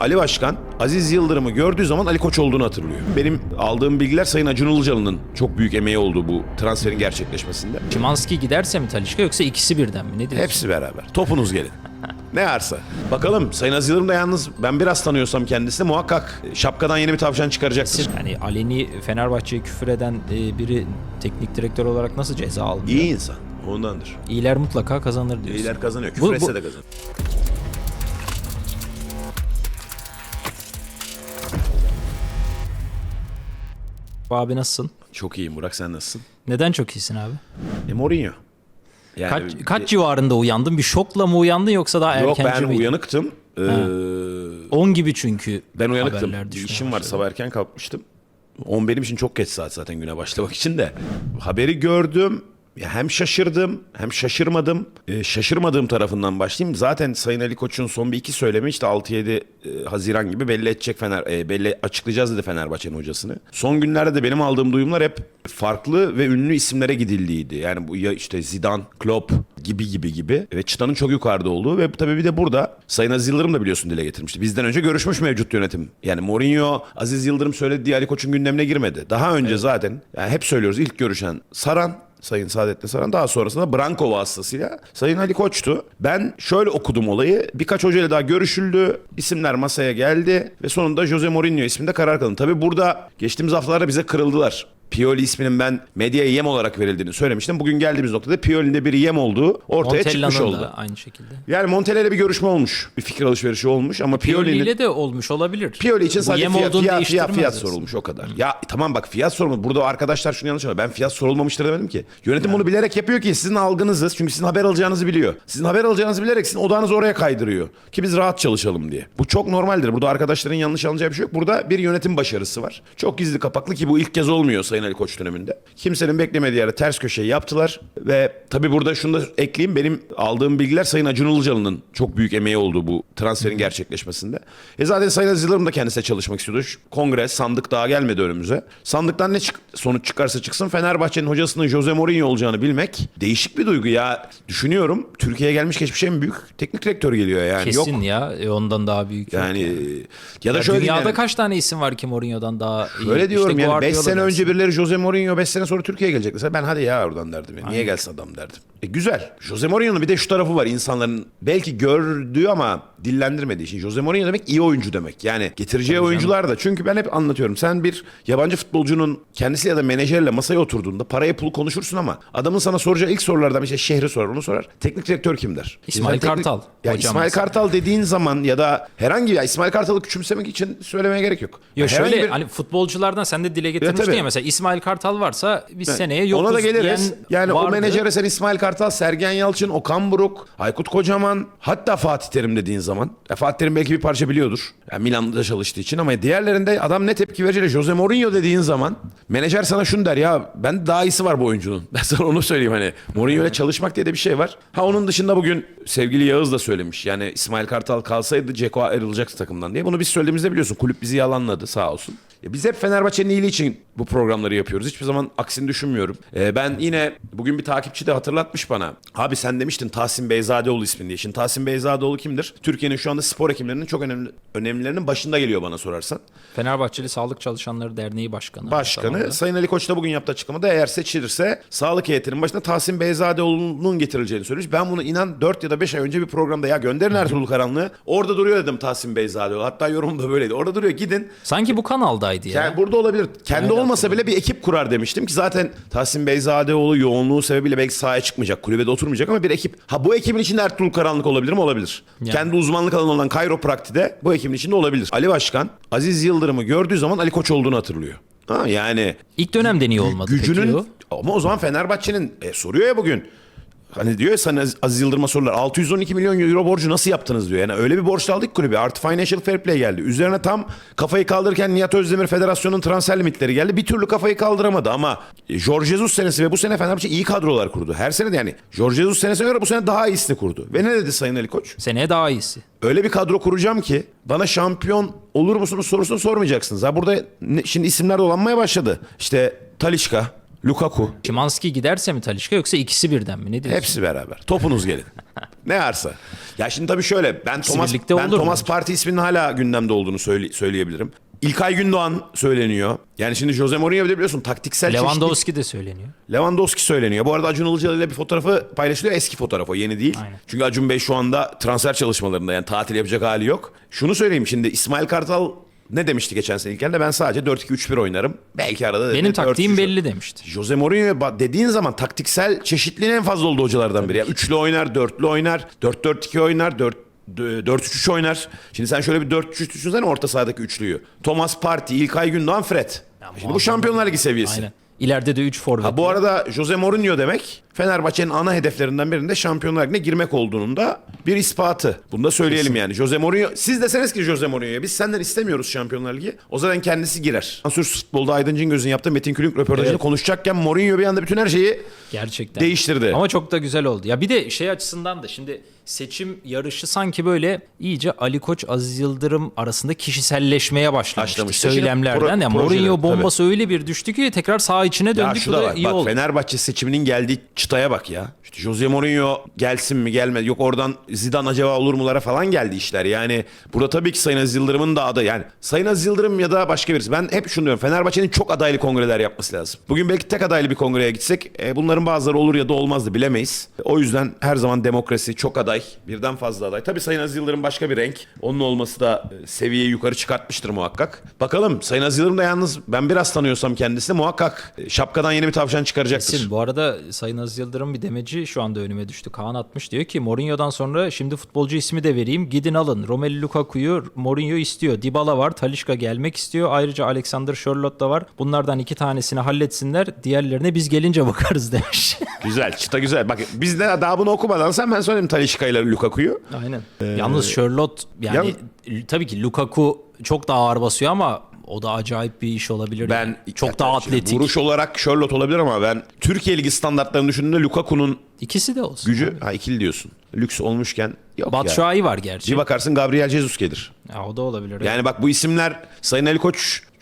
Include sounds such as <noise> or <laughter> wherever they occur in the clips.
Ali Başkan Aziz Yıldırım'ı gördüğü zaman Ali Koç olduğunu hatırlıyor. Benim aldığım bilgiler Sayın Acun Ilıcalı'nın çok büyük emeği olduğu bu transferin gerçekleşmesinde. Şimanski giderse mi Talişka yoksa ikisi birden mi? Ne diyorsun? Hepsi beraber. Topunuz gelin. <laughs> Ne arsa. Bakalım Sayın Aziz Yıldırım da yalnız ben biraz tanıyorsam kendisini muhakkak şapkadan yeni bir tavşan çıkaracaktır. Yani aleni Fenerbahçe'ye küfür eden e, biri teknik direktör olarak nasıl ceza almıyor? İyi insan. Ondandır. İyiler mutlaka kazanır diyorsun. İyiler kazanıyor. Bu- Küfür etse bu- de kazanır. Abi nasılsın? Çok iyiyim Burak sen nasılsın? Neden çok iyisin abi? E Mourinho. Yani Kaç, kaç civarında uyandın? Bir şokla mı uyandın yoksa daha Yok erkenci ben miydin? uyanıktım. Ee, 10 gibi çünkü Ben uyanıktım. işim var sabah erken kalkmıştım. 10 benim için çok geç saat zaten güne başlamak için de. Haberi gördüm. Hem şaşırdım hem şaşırmadım. Ee, şaşırmadığım tarafından başlayayım. Zaten Sayın Ali Koç'un son bir iki söylemi işte 6-7 e, Haziran gibi belli edecek Fener e, belli açıklayacağız dedi Fenerbahçe'nin hocasını. Son günlerde de benim aldığım duyumlar hep farklı ve ünlü isimlere gidildiydi. Yani bu ya işte Zidane, Klopp gibi gibi gibi ve çıtanın çok yukarıda olduğu ve tabii bir de burada Sayın Aziz Yıldırım da biliyorsun dile getirmişti. Bizden önce görüşmüş mevcut yönetim. Yani Mourinho Aziz Yıldırım söyledi diye Ali Koç'un gündemine girmedi. Daha önce zaten yani hep söylüyoruz ilk görüşen Saran Sayın Saadettin Saran daha sonrasında Branko vasıtasıyla Sayın Ali Koç'tu. Ben şöyle okudum olayı. Birkaç hocayla daha görüşüldü. İsimler masaya geldi ve sonunda Jose Mourinho isminde karar kılındı. Tabii burada geçtiğimiz haftalarda bize kırıldılar. Pioli isminin ben medyaya yem olarak verildiğini söylemiştim. Bugün geldiğimiz noktada Pioli'nin de bir yem olduğu ortaya çıkmış oldu. da aynı şekilde. Yani Montella ile bir görüşme olmuş. Bir fikir alışverişi olmuş ama Pioli Pioli'nin... ile de olmuş olabilir. Pioli için Bu sadece yem fiyat, olduğunu fiyat, fiyat, değiştirmez fiyat aslında. sorulmuş o kadar. Ya tamam bak fiyat sorulmuş. Burada arkadaşlar şunu yanlış anlıyor. Ben fiyat sorulmamıştır demedim ki. Yönetim bunu bilerek yapıyor ki sizin algınızı çünkü sizin haber alacağınızı biliyor. Sizin haber alacağınızı bilerek sizin odağınızı oraya kaydırıyor. Ki biz rahat çalışalım diye. Bu çok normaldir. Burada arkadaşların yanlış anlayacağı bir şey yok. Burada bir yönetim başarısı var. Çok gizli kapaklı ki bu ilk kez olmuyor Sayın Ali Koç döneminde. Kimsenin beklemediği yere ters köşeyi yaptılar. Ve tabii burada şunu da ekleyeyim. Benim aldığım bilgiler Sayın Acun Ilıcalı'nın çok büyük emeği olduğu bu transferin gerçekleşmesinde. E zaten Sayın Aziz Yıldırım da kendisiyle çalışmak istiyordu. Kongre, sandık daha gelmedi önümüze. Sandıktan ne çık- sonuç çıkarsa çıksın Fenerbahçe'nin hocasının Jose Mourinho olacağını bilmek değişik bir duygu ya. Düşünüyorum Türkiye'ye gelmiş geçmiş en büyük teknik direktör geliyor yani. Kesin Yok ya. e, ondan daha büyük. yani ya da Ya şöyle dünyada yani, kaç tane isim var ki Mourinho'dan daha iyi? Öyle diyorum İşte yani 5 Guardiola sene önce birileri Jose Mourinho 5 sene sonra Türkiye'ye gelecek mesela ben hadi ya oradan derdim. ya. Niye gelsin adam derdim. E güzel. Jose Mourinho'nun bir de şu tarafı var insanların belki gördüğü ama dillendirmediği için. Jose Mourinho demek iyi oyuncu demek. Yani getireceği oyuncular da çünkü ben hep anlatıyorum. Sen bir yabancı futbolcunun kendisi ya da menajerle masaya oturduğunda paraya pulu konuşursun ama adamın sana soracağı ilk sorulardan işte şehri sorar onu sorar. Teknik direktör kim der? İsmail Teknik- Kartal, Ya İsmail mesela. Kartal dediğin zaman ya da herhangi ya İsmail Kartal'ı küçümsemek için söylemeye gerek yok. Yo Herhangi şöyle bir- hani futbolculardan sen de dile getirmiştin tabii. ya mesela İsmail Kartal varsa biz seneye yokuz Ona da geliriz. Yani o vardı. menajere sen İsmail Kartal, Sergen Yalçın, Okan Buruk, Aykut Kocaman, hatta Fatih Terim dediğin zaman. Ya Fatih Terim belki bir parça biliyordur. Yani Milan'da çalıştığı için ama diğerlerinde adam ne tepki verecek? Jose Mourinho dediğin zaman menajer sana şunu der ya ben daha iyisi var bu oyuncunun. <laughs> Ben sana onu söyleyeyim hani. Mourinho ile çalışmak diye de bir şey var. Ha onun dışında bugün sevgili Yağız da söylemiş. Yani İsmail Kartal kalsaydı Ceko ayrılacaktı takımdan diye. Bunu biz söylediğimizde biliyorsun kulüp bizi yalanladı sağ olsun. Ya biz hep Fenerbahçe'nin iyiliği için bu programları yapıyoruz. Hiçbir zaman aksini düşünmüyorum. Ee, ben yine bugün bir takipçi de hatırlatmış bana. Abi sen demiştin Tahsin Beyzadeoğlu ismini diye. Şimdi Tahsin Beyzadeoğlu kimdir? Türkiye'nin şu anda spor hekimlerinin çok önemli önemlilerinin başında geliyor bana sorarsan. Fenerbahçeli Sağlık Çalışanları Derneği Başkanı. Başkanı. Sayın Ali Koç da bugün yaptığı açıklamada eğer seçilirse sağlık heyetinin başına Tahsin Beyzadeoğlu'nun getirileceğini söylemiş. Ben bunu inan 4 ya da 5 ay önce bir programda ya gönderin Ertuğrul Karanlığı. Orada duruyor dedim Tahsin Beyzadeoğlu. Hatta yorumum da böyleydi. Orada duruyor gidin Sanki bu kanaldaydı ya. yani burada olabilir. Kendi Öyle olmasa bile bir ekip kurar demiştim ki zaten Tahsin Beyzadeoğlu yoğunluğu sebebiyle belki sahaya çıkmayacak, kulübede oturmayacak ama bir ekip. Ha bu ekibin içinde Ertuğrul Karanlık olabilir mi? Olabilir. Yani. Kendi uzmanlık alanı olan kayropraktide bu ekibin içinde olabilir. Ali Başkan Aziz Yıldırım'ı gördüğü zaman Ali Koç olduğunu hatırlıyor. Ha yani İlk dönemde niye olmadı gücünün peki o? ama o zaman Fenerbahçe'nin e, soruyor ya bugün. Hani diyor ya sana Az- Aziz Yıldırım'a sorular 612 milyon euro borcu nasıl yaptınız diyor. Yani öyle bir borç aldık kulübe. Artı financial fair play geldi. Üzerine tam kafayı kaldırırken Nihat Özdemir Federasyon'un transfer limitleri geldi. Bir türlü kafayı kaldıramadı ama e, Jorge Jesus senesi ve bu sene Fenerbahçe iyi kadrolar kurdu. Her sene de yani Jorge Jesus senesine göre bu sene daha iyisini kurdu. Ve ne dedi Sayın Ali Koç? Seneye daha iyisi. Öyle bir kadro kuracağım ki bana şampiyon olur musunuz sorusunu sormayacaksınız. Ha burada ne- şimdi isimler dolanmaya başladı. İşte Talişka, Lukaku Şimanski giderse mi Talişka yoksa ikisi birden mi? Ne diyorsun? hepsi beraber. Topunuz gelin. <laughs> Ne arsa. Ya şimdi tabii şöyle ben Thomas birlikte ben olur Thomas bence. Parti isminin hala gündemde olduğunu söyle- söyleyebilirim. İlkay Gündoğan söyleniyor. Yani şimdi Jose Mourinho bir de biliyorsun taktiksel çeşitlilik- Lewandowski de söyleniyor. Lewandowski söyleniyor. Bu arada Acun Ilıcalı ile bir fotoğrafı paylaşılıyor. Eski fotoğraf o yeni değil. Aynen. Çünkü Acun Bey şu anda transfer çalışmalarında yani tatil yapacak hali yok. Şunu söyleyeyim şimdi İsmail Kartal ne demişti geçen sene ilkende ben sadece 4-2-3-1 oynarım. Belki arada Benim taktiğim 4-3-3. belli demişti. Jose Mourinho dediğin zaman taktiksel çeşitliliğin en fazla olduğu hocalardan biri. Yani üçlü oynar, dörtlü oynar, 4-4-2 oynar, 4 4-3-3 oynar. Şimdi sen şöyle bir 4-3-3 düşünsene orta sahadaki üçlüyü. Thomas Partey, İlkay Gündoğan, Fred. Şimdi bu. Şampiyonlar Ligi seviyesi. Aynen. İleride de 3 forvet. Ha bu arada Jose Mourinho demek Fenerbahçe'nin ana hedeflerinden birinde Şampiyonlar Ligi'ne girmek olduğunun da bir ispatı. Bunu da söyleyelim yani. Jose Mourinho siz deseniz ki Jose Mourinho'ya biz senden istemiyoruz Şampiyonlar Ligi. O zaman kendisi girer. Sansürsüz futbolda Aydın Cingöz'ün yaptığı Metin Külünk röportajında Evet. konuşacakken Mourinho bir anda bütün her şeyi Gerçekten. Değiştirdi. Ama çok da güzel oldu. Ya bir de şey açısından da şimdi seçim yarışı sanki böyle iyice Ali Koç Aziz Yıldırım arasında kişiselleşmeye başlamıştı Başlamıştı. söylemlerden. Pro- ya projede, Mourinho bombası öyle bir düştü ki tekrar sağ içine Ya döndük. şu Bu da da var. iyi Bak oldu. Fenerbahçe seçiminin geldiği çıtaya bak ya. İşte Jose Mourinho gelsin mi gelmez. Yok oradan Zidane acaba olur mulara falan geldi işler. Yani burada tabii ki Sayın Aziz Yıldırım'ın da adı. Yani Sayın Aziz Yıldırım ya da başka birisi. Ben hep şunu diyorum. Fenerbahçe'nin çok adaylı kongreler yapması lazım. Bugün belki tek adaylı bir kongreye gitsek e, bunların bazıları olur ya da olmazdı bilemeyiz. O yüzden her zaman demokrasi çok aday. Birden fazla aday. Tabii Sayın Aziz Yıldırım başka bir renk. Onun olması da e, seviyeyi yukarı çıkartmıştır muhakkak. Bakalım Sayın Aziz Yıldırım da yalnız ben biraz tanıyorsam kendisini muhakkak e, şapkadan yeni bir tavşan çıkaracaktır. Kesin. Bu arada Sayın Aziz Yıldırım bir demeci şu anda önüme düştü. Kaan atmış diyor ki Mourinho'dan sonra şimdi futbolcu ismi de vereyim. Gidin alın. Romelu Lukaku'yu Mourinho istiyor. Dybala var. Talişka gelmek istiyor. Ayrıca Alexander Sherlock da var. Bunlardan iki tanesini halletsinler. Diğerlerine biz gelince <laughs> bakarız demiş. Güzel, çıta güzel. Bak biz de daha bunu okumadan sen ben söyleyeyim Talişka ile Lukaku'yu. Aynen. Yalnız Sherlock yani tabii ki Lukaku çok daha ağır basıyor ama o da acayip bir iş olabilir. Ben yani. çok daha atletik. Vuruş olarak Charlotte olabilir ama ben Türkiye Ligi standartlarını düşündüğümde Lukaku'nun İkisi de olsun. gücü ha ikili diyorsun. Lüks olmuşken yok. Batshuayi var gerçi. Bir bakarsın Gabriel Jesus gelir. Ya, o da olabilir. Yani bak bu isimler Sayın Ali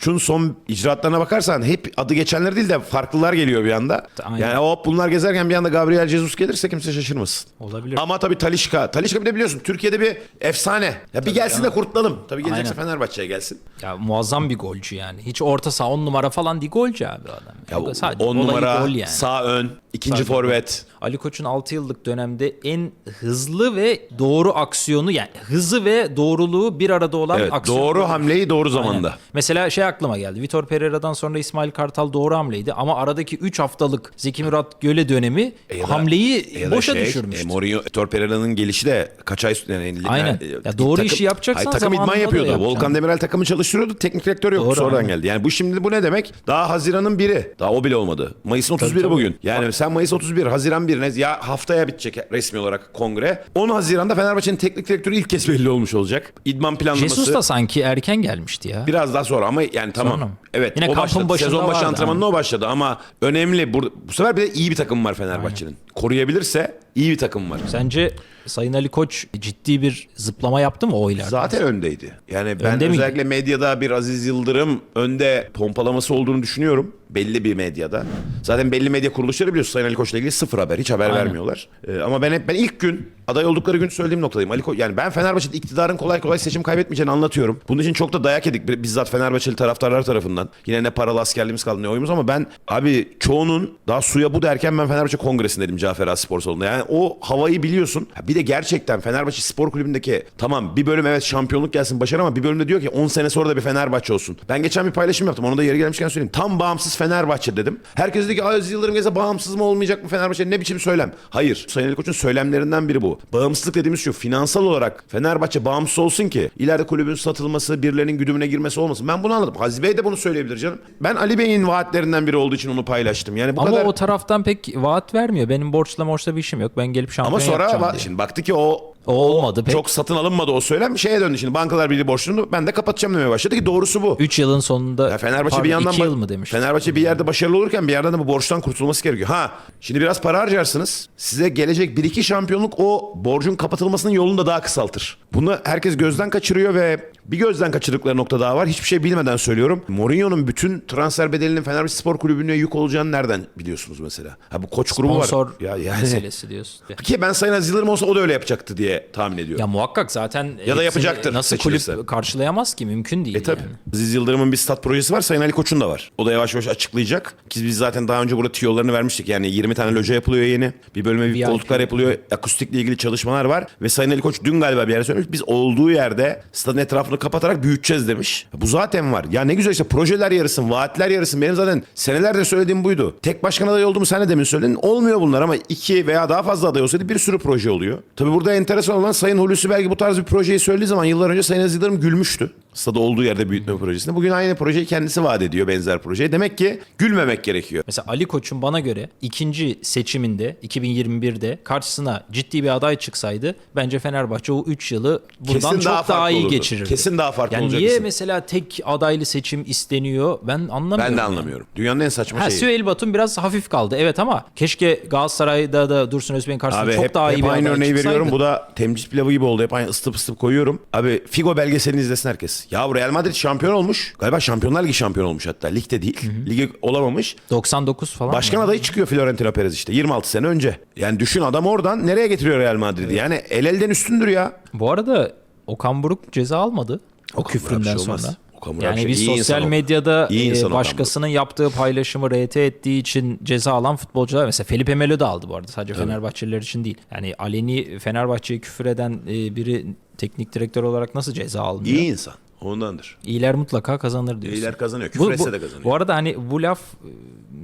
Koç'un son icraatlarına bakarsan hep adı geçenler değil de farklılar geliyor bir anda. Aynen. Yani hop bunlar gezerken bir anda Gabriel Jesus gelirse kimse şaşırmasın. Olabilir. Ama tabii Talişka. Talişka bir de biliyorsun Türkiye'de bir efsane. Ya bir gelsin de kurtulalım. Tabii gelecekse Aynen. Fenerbahçe'ye gelsin. Ya muazzam bir golcü yani. Hiç orta saha 10 numara falan değil golcü abi adam. Ya O sadece 10 olayı numara, gol yani. sağ ön, ikinci Sadece forvet. Ali Koç'un 6 yıllık dönemde en hızlı ve doğru aksiyonu yani hızı ve doğruluğu bir arada olan Evet, aksiyon. doğru hamleyi doğru Aynen. zamanda. Mesela şey aklıma geldi. Vitor Pereira'dan sonra İsmail Kartal doğru hamleydi ama aradaki 3 haftalık Zeki Murat Göle dönemi Ya da- hamleyi ya da boşa şey, düşürmüştü. E, Mourinho, Vitor Pereira'nın gelişi de kaç ay yani, Aynen. e, Ya doğru işi yapacaksan takım idman zamanında da yapıyordu. yapacaksın. Volkan Demirel takımı çalıştırıyordu. Teknik direktör yoktu. Doğru, Sonradan aynen. geldi. Yani bu şimdi bu ne demek? Daha Haziran'ın biri. Daha o bile olmadı. Mayıs'ın 31'i tabii. bugün. Yani sen Mayıs 31, Haziran 1 ne? Ya haftaya bitecek resmi olarak kongre. 10 Haziran'da Fenerbahçe'nin teknik direktörü ilk kez belli olmuş olacak. İdman planlaması. Jesus da sanki erken gelmişti ya. Biraz daha sonra ama yani tamam. Sonra mı? Evet Yine o kampın başladı. başında Sezon başı vardı antrenmanına o başladı ama önemli. Bu, bu sefer bir de iyi bir takım var Fenerbahçe'nin. Koruyabilirse iyi bir takım var. Sence Sayın Ali Koç ciddi bir zıplama yaptı mı o oylarda? Zaten öndeydi. Yani ben Önde miydi? özellikle medyada bir Aziz Yıldırım önde pompalaması olduğunu düşünüyorum. Belli bir medyada. Zaten belli medya kuruluşları biliyorsun Sayın Ali Koç'la ilgili sıfır haber. Hiç haber Aynen. vermiyorlar. Ee, ama ben hep ben ilk gün aday oldukları gün söylediğim noktadayım. Ali Koç, yani ben Fenerbahçe'de iktidarın kolay kolay seçim kaybetmeyeceğini anlatıyorum. Bunun için çok da dayak yedik. Bizzat Fenerbahçeli taraftarlar tarafından. Yine ne paralı askerliğimiz kaldı ne oyumuz ama ben abi çoğunun daha suya bu derken ben Fenerbahçe Kongresi'ndeydim Cafer Spor Salonu'nda. Yani o havayı biliyorsun. Bir de gerçekten Fenerbahçe Spor Kulübü'ndeki tamam bir bölüm evet şampiyonluk gelsin başarı ama bir bölümde diyor ki 10 sene sonra da bir Fenerbahçe olsun. Ben geçen bir paylaşım yaptım. Onu da yeri gelmişken söyleyeyim. Tam bağımsız Fenerbahçe dedim. Herkes dedi ki Aziz Yıldırım gelse bağımsız mı olmayacak mı Fenerbahçe? Ne biçim söylem? Hayır. Sayın Ali Koç'un söylemlerinden biri bu. Bağımsızlık dediğimiz şu. Finansal olarak Fenerbahçe bağımsız olsun ki ileride kulübün satılması, birilerinin güdümüne girmesi olmasın. Ben bunu anladım. Aziz Bey de bunu söyleyebilir canım. Ben Ali Bey'in vaatlerinden biri olduğu için onu paylaştım. Yani bu Ama kadar... o taraftan pek vaat vermiyor. Benim borçla morçla bir işim yok. Ben gelip şampiyon Ama sonra yapacağım ba- diyor. şimdi baktı ki o O olmadı pek. Çok satın alınmadı o söylem. Şeye döndü şimdi bankalar birliği borçlarını ben de kapatacağım demeye başladı ki doğrusu bu. 3 yılın sonunda Ya Fenerbahçe pardon, bir yandan iki ba- yıl mı demiş? Fenerbahçe bir yerde başarılı olurken bir yerden de bu borçtan kurtulması gerekiyor. Ha şimdi biraz para harcarsınız. Size gelecek bir iki şampiyonluk o borcun kapatılmasının yolunu da daha kısaltır. Bunu herkes gözden kaçırıyor ve bir gözden kaçırdıkları nokta daha var. Hiçbir şey bilmeden söylüyorum. Mourinho'nun bütün transfer bedelinin Fenerbahçe Spor Kulübü'ne yük olacağını nereden biliyorsunuz mesela? Ha bu koç grubu var. Sponsor Ya yani meselesi diyorsun. <laughs> ki ben Sayın Aziz Yıldırım olsa o da öyle yapacaktı diye tahmin ediyorum. Ya muhakkak zaten Ya da yapacaktır Nasıl seçilirse. kulüp karşılayamaz ki mümkün değil E tabii. yani. Aziz Yıldırım'ın bir stat projesi var. Sayın Ali Koç'un da var. O da yavaş yavaş açıklayacak. Ki biz zaten daha önce burada tiyolarını vermiştik. Yani 20 tane loca yapılıyor yeni. Bir bölüme bir VIP. koltuklar yapılıyor. Akustikle ilgili çalışmalar var. Ve Sayın Ali Koç dün galiba bir yere söylemiş. Biz olduğu yerde stadın etrafını kapatarak büyüteceğiz demiş. Bu zaten var. Ya ne güzel işte projeler yarısın, vaatler yarısın. Benim zaten senelerdir söylediğim buydu. Tek başkan adayı olduğumu sen de demin söyledin. Olmuyor bunlar ama iki veya daha fazla aday olsaydı bir sürü proje oluyor. Tabii burada enteresan olan Sayın Hulusi belki bu tarz bir projeyi söylediği zaman yıllar önce Sayın Aziz Yıldırım gülmüştü. Stadı olduğu yerde büyütme projesinde. Bugün aynı projeyi kendisi vaat ediyor benzer projeyi. Demek ki gülmemek gerekiyor. Mesela Ali Koç'un bana göre ikinci seçiminde 2021'de karşısına ciddi bir aday çıksaydı bence Fenerbahçe o 3 yılı bundan Kesin çok daha iyi olurdu. geçirirdi. Kesin daha farklı yani olacak niye isim. mesela tek adaylı seçim isteniyor ben anlamıyorum. Ben de yani. anlamıyorum. Dünyanın en saçma Ha, şeyi. Süheyl Batum biraz hafif kaldı. Evet ama keşke Galatasaray'da da Dursun Özbek'in karşısında Abi çok hep, daha iyi hep bir aynı aday örneği çıksaydı. veriyorum. Bu da temcit pilavı gibi oldu. Hep aynı ısıtıp ısıtıp koyuyorum. Abi Figo belgeselini izlesin herkes. Ya Real Madrid şampiyon olmuş. Galiba Şampiyonlar Ligi şampiyon olmuş hatta. Ligde değil. Ligi olamamış. 99 falan. Başkan mı? adayı çıkıyor Florentino Perez işte 26 sene önce. Yani düşün adam oradan nereye getiriyor Real Madrid'i? Yani el elden üstündür ya. Bu arada Okan Buruk ceza almadı. O Okan Burak küfründen şey olmaz. sonra. Okan bir yani şey- iyi sosyal medyada İyi e, insan Okan başkasının yaptığı paylaşımı RT ettiği için ceza alan futbolcular mesela Felipe Melo da aldı bu arada sadece Fenerbahçeliler için değil. Yani aleni Fenerbahçe'ye küfür eden e, biri teknik direktör olarak nasıl ceza almıyor? İyi insan. Ondandır. İyiler mutlaka kazanır diyorsun. İyiler kazanıyor. Bu, Küfür etse bu, de kazanıyor. bu arada hani bu laf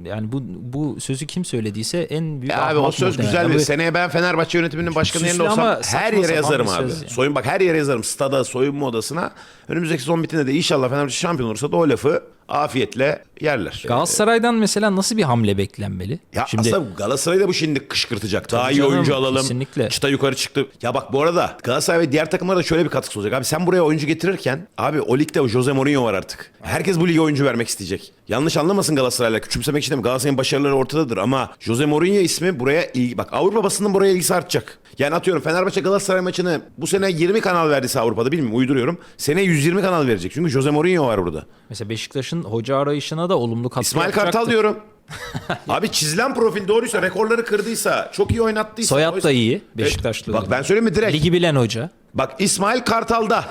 e, yani bu bu sözü kim söylediyse en büyük Ya abi o söz güzel bir. Bu- Seneye ben Fenerbahçe yönetiminin başkanı yerinde olsam her yere yazarım abi. yani. Soyun bak her yere yazarım. Stada, soyunma odasına. Önümüzdeki son bitinde de inşallah Fenerbahçe şampiyon olursa da o lafı afiyetle yerler. Galatasaray'dan mesela nasıl bir hamle beklenmeli? Ya Şimdi aslında Galatasaray'ı da bu şimdi kışkırtacak. Daha iyi canım, oyuncu alalım. kesinlikle. Çıta yukarı çıktı. Ya bak bu arada Galatasaray ve diğer takımlara da şöyle bir katkısı olacak. Abi sen buraya oyuncu getirirken abi o ligde Jose Mourinho var artık. Herkes bu lige oyuncu vermek isteyecek. Yanlış anlamasın Galatasaray'la. Küçümsemek için değil mi? Galatasaray'ın başarıları ortadadır ama Jose Mourinho ismi buraya ilgi... Bak Avrupa basının buraya ilgisi artacak. Yani atıyorum Fenerbahçe Galatasaray maçını bu sene 20 kanal verdiyse Avrupa'da bilmiyorum uyduruyorum. Seneye 120 kanal verecek. Çünkü Jose Mourinho var burada. mesela Beşiktaş'ın hoca arayışına da olumlu katkı İsmail Kartal yapacaktır. diyorum. <laughs> Abi çizilen profil doğruysa, rekorları kırdıysa, çok iyi oynattıysa. Soyad da iyi Evet. Beşiktaşlı. Bak ben söyleyeyim mi direkt? Ligi bilen hoca. Bak İsmail Kartal'da.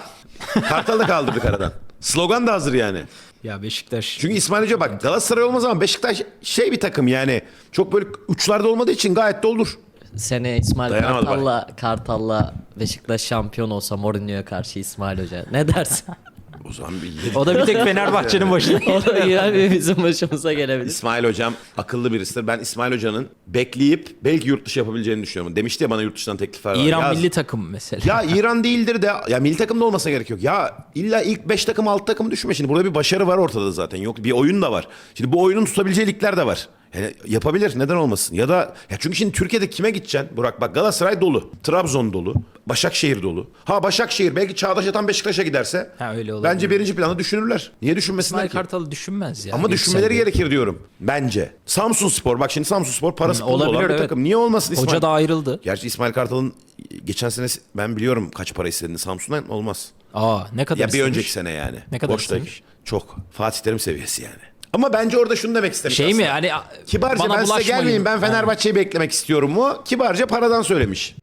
Kartal'da kaldırdık aradan. Slogan da hazır yani. Ya Beşiktaş Çünkü İsmail Hoca bak Galatasaray olmaz ama Beşiktaş şey bir takım yani. Çok böyle uçlarda olmadığı için gayet de olur. Sene İsmail Dayanamadı Kartal'la Kartal'la Beşiktaş şampiyon olsa Mourinho'ya karşı İsmail Hoca. Ne dersin? <laughs> O zaman bir o da bir tek <laughs> Fenerbahçe'nin başına. <laughs> o da yine <laughs> bizim başımıza gelebilir. İsmail Hocam akıllı birisidir. Ben İsmail Hoca'nın bekleyip belki yurt dışı yapabileceğini düşünüyorum. Demişti ya bana yurt dışından teklifler var. İran Yaz. milli takım mesela. Ya İran değildir de ya milli takımda olmasa gerek yok. Ya illa ilk 5 takım 6 takım düşme şimdi. Burada bir başarı var ortada zaten. Yok bir oyun da var. Şimdi bu oyunun tutabileceği ligler de var. Yani yapabilir neden olmasın? Ya da ya çünkü şimdi Türkiye'de kime gideceksin? Burak bak Galatasaray dolu. Trabzon dolu. Başakşehir dolu. Ha Başakşehir belki Çağdaş Atan Beşiktaş'a giderse Ha, öyle olabilir. bence birinci planda düşünürler. Niye düşünmesinler İsmail ki? Kartal'ı düşünmez ya. Ama düşünmeleri bir- gerekir diyorum. Bence. Samsun Spor bak şimdi Samsun Spor parası pulu olabilir, olan bir evet. takım. Niye olmasın İsmail? Hoca da ayrıldı. Gerçi İsmail Kartal'ın geçen sene ben biliyorum kaç para istediğini Samsun'dan olmaz. Aa ne kadar Ya bir istemiş? önceki sene yani. Ne kadar Boştaki. istemiş? Çok. Fatih Terim seviyesi yani. Ama bence orada şunu demek istemiş Şey mi aslında. yani Kibarca bana ben size bulaşmayın. gelmeyeyim ben Fenerbahçe'yi beklemek istiyorum mu? Kibarca paradan söylemiş.